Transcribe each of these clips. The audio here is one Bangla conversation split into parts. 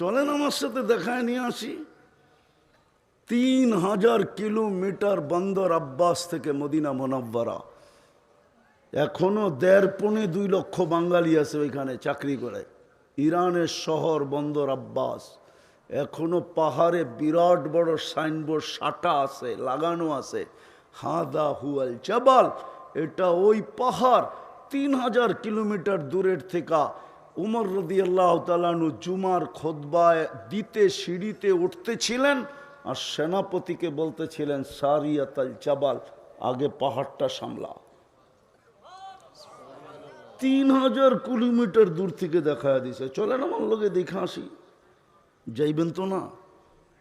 চলেন আমার সাথে দেখায় নিয়ে আসি। তিন হাজার কিলোমিটার বন্দর আব্বাস থেকে মদিনা মোনাব্বারা। এখনও দেড় পনে দুই লক্ষ বাঙালি আছে ওইখানে চাকরি করে। ইরানের শহর বন্দর আব্বাস। এখনও পাহাড়ে বিরাট বড় সাইনবোর্ড, সাটা আছে, লাগানো আছে। হাদা হুয়াল জাবাল। এটা ওই পাহাড় তিন হাজার কিলোমিটার দূরের থেকে উমর রদি আল্লাহ তালানু জুমার খোদবায় দিতে সিঁড়িতে উঠতেছিলেন আর সেনাপতিকে বলতেছিলেন, সারিয়াতাল চাবাল আগে পাহাড়টা সামলা। তিন হাজার কিলোমিটার দূর থেকে দেখা দিছে। চলেন আমার লোকে দেখে আসি। যাইবেন তো না?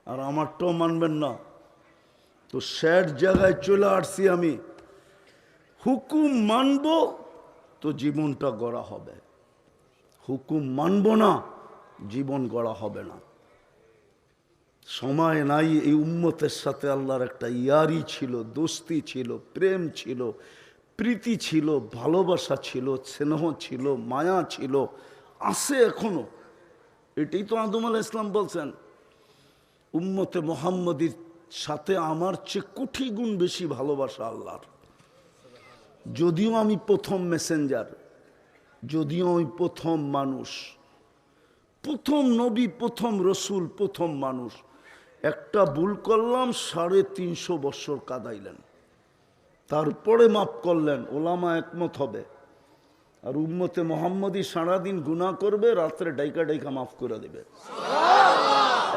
আর আমারটাও মানবেন না। তো স্যার জায়গায় চলে আসছি আমি। হুকুম মানব, তো জীবনটা গড়া হবে। হুকুম মানব না, জীবন গড়া হবে না। সময় নাই এই উম্মতের সাথে আল্লাহর একটা ইয়ারি ছিল, দোস্তি ছিল, প্রেম ছিল, প্রীতি ছিল, ভালোবাসা ছিল, স্নেহ ছিল, মায়া ছিল, আছে এখনও। এটাই তো আদম আল ইসলাম বলছেন, উম্মতে মোহাম্মদীর সাথে আমার চেয়ে কোটি গুণ বেশি ভালোবাসা আল্লাহর। যদিও আমি প্রথম মেসেঞ্জার যদিও ওই প্রথম মানুষ প্রথম নবী প্রথম রসুল প্রথম মানুষ একটা ভুল করলাম সাড়ে তিনশো বৎসর কাদাইলেন। তারপরে মাফ করলেন ওলামা একমত হবে। আর উম্মতে মোহাম্মদী সারাদিন গুণা করবে রাত্রে ডাইকা ডাইকা মাফ করে দেবে।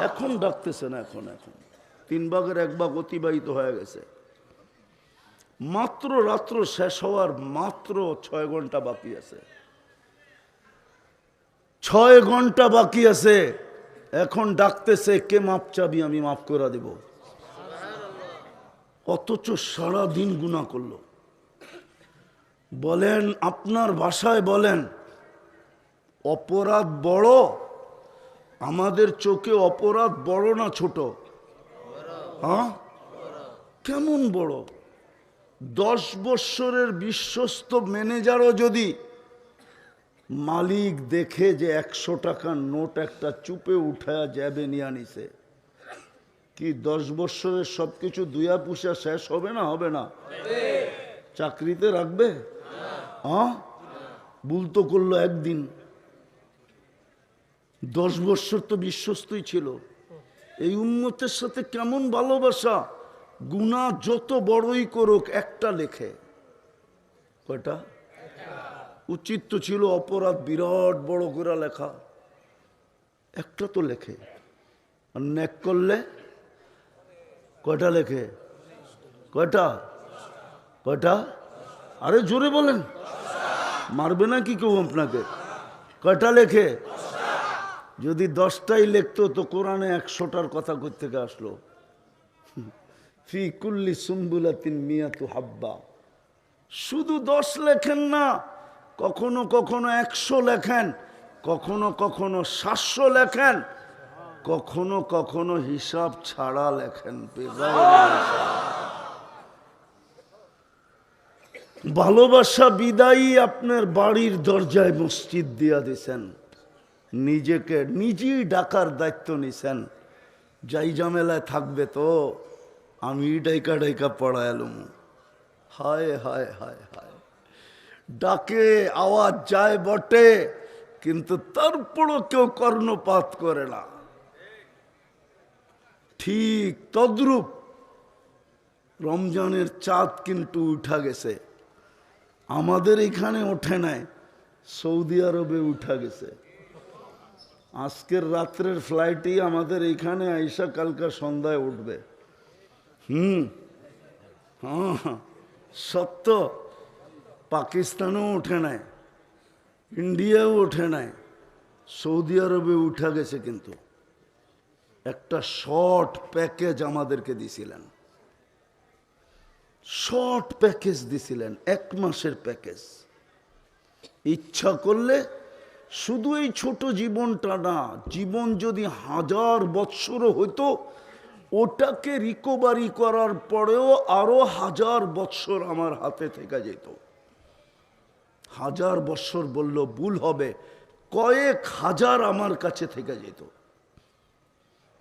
এখন ডাকতেছে না এখন এখন। তিন ভাগের এক ভাগ অতিবাহিত হয়ে গেছে। মাত্র রাত্র শেষ হওয়ার মাত্র ছয় ঘণ্টা বাকি আছে। ছয় ঘণ্টা বাকি আছে। এখন ডাকতেছে, কে মাপ চাবি? আমি মাফ করে দেব। অথচ সারা দিন গুণা করল। বলেন, আপনার ভাষায় বলেন, অপরাধ বড়? আমাদের চোখে অপরাধ বড় না ছোট? হ্যাঁ? কেমন বড়? দশ বৎসরের বিশ্বস্ত ম্যানেজারও যদি মালিক দেখে যে একশো টাকার নোট একটা চুপে উঠায়া যাবে নিয়ে আনিছে কি দশ বৎসরের সব কিছু দুয়া পুষা শেষ হবে না? হবে না। চাকরিতে রাখবে? হ্যাঁ ভুল তো করল একদিন। দশ বৎসর তো বিশ্বস্তই ছিল। এই উন্মতের সাথে কেমন ভালোবাসা? গুণা যত বড়ই করুক একটা লেখে। কয়টা? উচিত তো ছিল অপরাধ বিরাট বড় করে লেখা। একটা তো লেখে। আর ন্যাক করলে কয়টা লেখে? কয়টা? কয়টা? আরে জোরে বলেন। মারবে না কি কেউ আপনাকে? কয়টা লেখে? যদি দশটাই লিখতো তো কোরআনে একশোটার কথা থেকে আসলো? ফি কুল্লি সুম্বুলাতিন মিয়াতু হাব্বা। শুধু দশ লেখেন না কখনো কখনো একশো লেখেন, কখনো কখনো সাতশো লেখেন, কখনো কখনো হিসাব ছাড়া লেখেন ভালোবাসা বিদায়ী আপনার বাড়ির দরজায় মসজিদ দিয়া দিছেন। নিজেকে নিজেই ডাকার দায়িত্ব নিছেন। যাই ঝামেলায় থাকবে তো, আমি ডাইকা ডাইকা পড়ায়ালুম হায় হায় হায় হায়। ডাকে, আওয়াজ যায় বটে, কিন্তু তারপরও কেউ কর্ণপাত করে না। ঠিক তদ্রূপ রমজানের চাঁদ কিন্তু উঠা গেছে। আমাদের এখানে ওঠে নাই, সৌদি আরবে উঠা গেছে। আজকের রাত্রের ফ্লাইটই আমাদের এইখানে আইসা কালকা সন্ধ্যায় উঠবে। হুম হ্যাঁ সত্য। পাকিস্তানেও ওঠে নাই ইন্ডিয়াও ওঠে নাই সৌদি আরবে উঠা গেছে কিন্তু একটা শর্ট প্যাকেজ আমাদেরকে দিছিলেন শর্ট প্যাকেজ দিছিলেন এক মাসের প্যাকেজ ইচ্ছা করলে শুধু এই ছোট জীবনটা না জীবন যদি হাজার বৎসরও হইতো ওটাকে রিকভারি করার পরেও আরও হাজার বৎসর আমার হাতে থেকে যেত হাজার বৎসর বলল, ভুল হবে। কয়েক হাজার আমার কাছে থেকে যেত।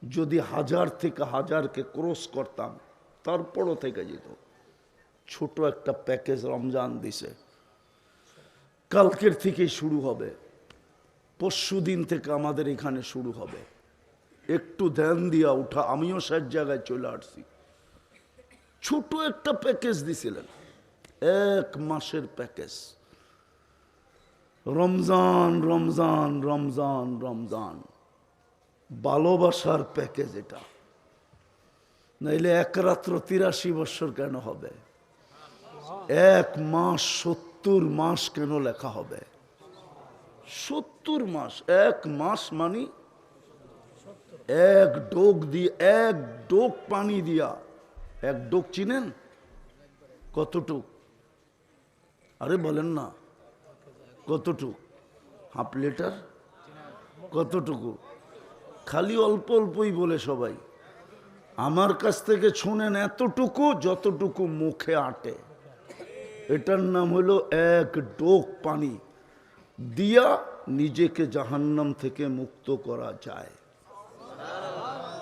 যদি হাজার থেকে হাজারকে ক্রস করতাম, তারপরও থেকে যেত। ছোট একটা প্যাকেজ রমজান দিছে। কালকের থেকেই শুরু হবে। পরশু দিন থেকে আমাদের এখানে শুরু হবে। একটু ধ্যান দিয়া উঠা, আমিও সব জায়গায় চলে আসছি। ছোট একটা প্যাকেজ দিছিলেন। এক মাসের প্যাকেজ। রমজান রমজান রমজান রমজান। ভালোবাসার প্যাকেজ এটা। নাইলে এক রাত্র তিরাশি বছর কেন হবে? এক মাস, সত্তর মাস কেন লেখা হবে? সত্তর মাস, এক মাস মানি এক ডোক দিয়ে, এক ডোক পানি দিয়া। এক ডোক চিনেন? কতটুক? আরে বলেন না। কতটুক? Half litre? কতটুকু? খালি অল্প অল্পই বলে সবাই। আমার কাছ থেকে শোনেন এতটুকু যতটুকু মুখে আটে। এটার নাম হলো এক ডোক পানি। দিয়া নিজেকে জাহান্নাম থেকে মুক্ত করা যায়।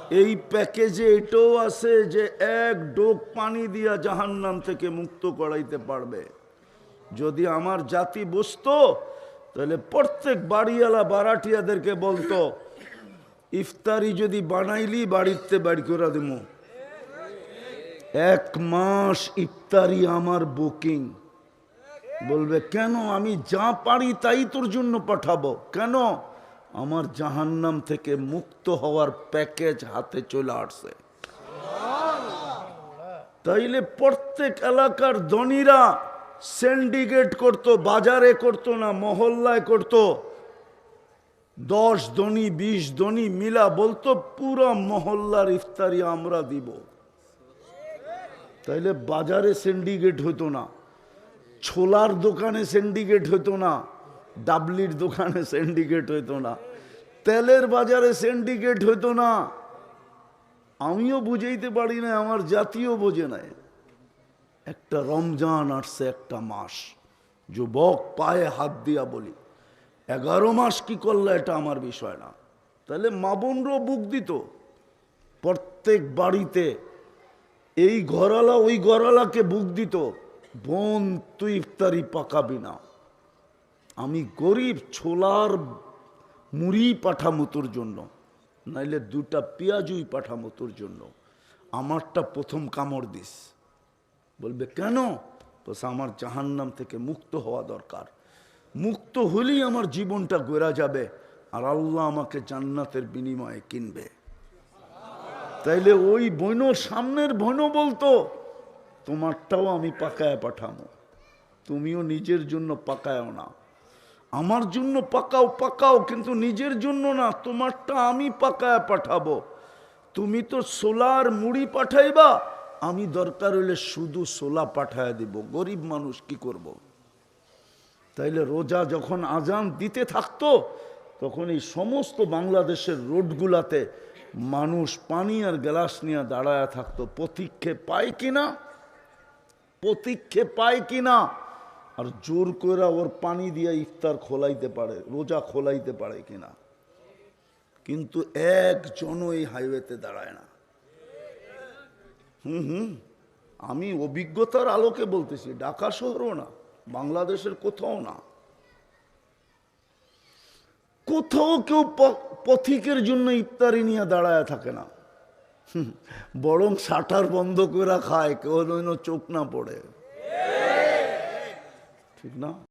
এই প্যাকেজে এটাও আছে যে এক ডোক পানি দিয়া জাহান্নাম থেকে মুক্ত করাইতে পারবে। যদি আমার জাতি বুঝতো, তাহলে প্রত্যেক বাড়িওয়ালা বারাটিয়াদেরকে বলতো, ইফতারি যদি বানাইলি, বাড়িতে বাড়ি করে দেবো। এক মাস ইফতারি আমার বুকিং। বলবে, কেন? আমি যা পারি তাই তোর জন্য পাঠাবো। কেন? আমার জাহান্নাম থেকে মুক্ত হওয়ার প্যাকেজ হাতে চলে আসছে। তাইলে প্রত্যেক এলাকার ধনীরা সিন্ডিকেট করত বাজারে করত না মহল্লায় করত দশ ধনী, বিশ ধনী মিলা বলতো, পুরো মহল্লার ইফতারি আমরা দিব। তাইলে বাজারে সিন্ডিকেট হতো না, ছোলার দোকানে সিন্ডিকেট হতো না, ডাবলির দোকানে সিন্ডিকেট হতো না, তেলের বাজারে সিন্ডিকেট হতো না। আমিও বুঝাইতে পারি না আমার জাতীয় বোঝে নাই। একটা রমজান আসছে একটা মাস। যুবক পায়ে হাত দিয়া বলি, এগারো মাস কি করলে এটা আমার বিষয় না। তাহলে মা বুক দিত, প্রত্যেক বাড়িতে এই ঘরালা ওই ঘরালাকে বুক দিত, বোন, তুই ইফতারি পাকাবি না। আমি গরিব ছোলার মুড়ি পাঠামো তোর জন্য, নাইলে দুটা পেঁয়াজুই পাঠামো তোর জন্য। আমারটা প্রথম কামড় দিস। বলবে, কেন? বলছে, আমার জাহান্নাম থেকে মুক্ত হওয়া দরকার। মুক্ত হলেই আমার জীবনটা গোরা যাবে আর আল্লাহ আমাকে জান্নাতের বিনিময়ে কিনবে। তাইলে ওই বইন সামনের বইন বলতো, তোমারটাও আমি পাকায় পাঠামো। তুমিও নিজের জন্য পাকায়ও না। আমার জন্য পাকাও পাকাও, কিন্তু নিজের জন্য না, তোমারটা আমি পাকায় পাঠাবো। তুমি তো সোলার মুড়ি পাঠাইবা আমি দরকার হইলে শুধু সোলা পাঠায় দিব, গরিব মানুষ কি করব। তাইলে রোজা যখন আজান দিতে থাকতো, তখন এই সমস্ত বাংলাদেশের রোডগুলাতে মানুষ পানি আর গ্লাস নিয়ে দাঁড়ায় থাকতো, প্রতীক্ষে পায় কিনা প্রতীক্ষে পায় কিনা আর জোর করে ওর পানি দিয়ে ইফতার খোলাইতে পারে, রোজা খোলাইতে পারে কিনা কিন্তু একজনও এই হাইওয়েতে দাঁড়ায় না। হুম হুম। আমি অভিজ্ঞতার আলোকে বলতেছি, ঢাকা শহরও না, বাংলাদেশের কোথাও না। কোথাও কেউ পথিকের জন্য ইফতারি নিয়ে দাঁড়ায় থাকে না। বরং শাটার বন্ধ করে খায় কেউ যেন চোখ না পড়ে। ঠিক না?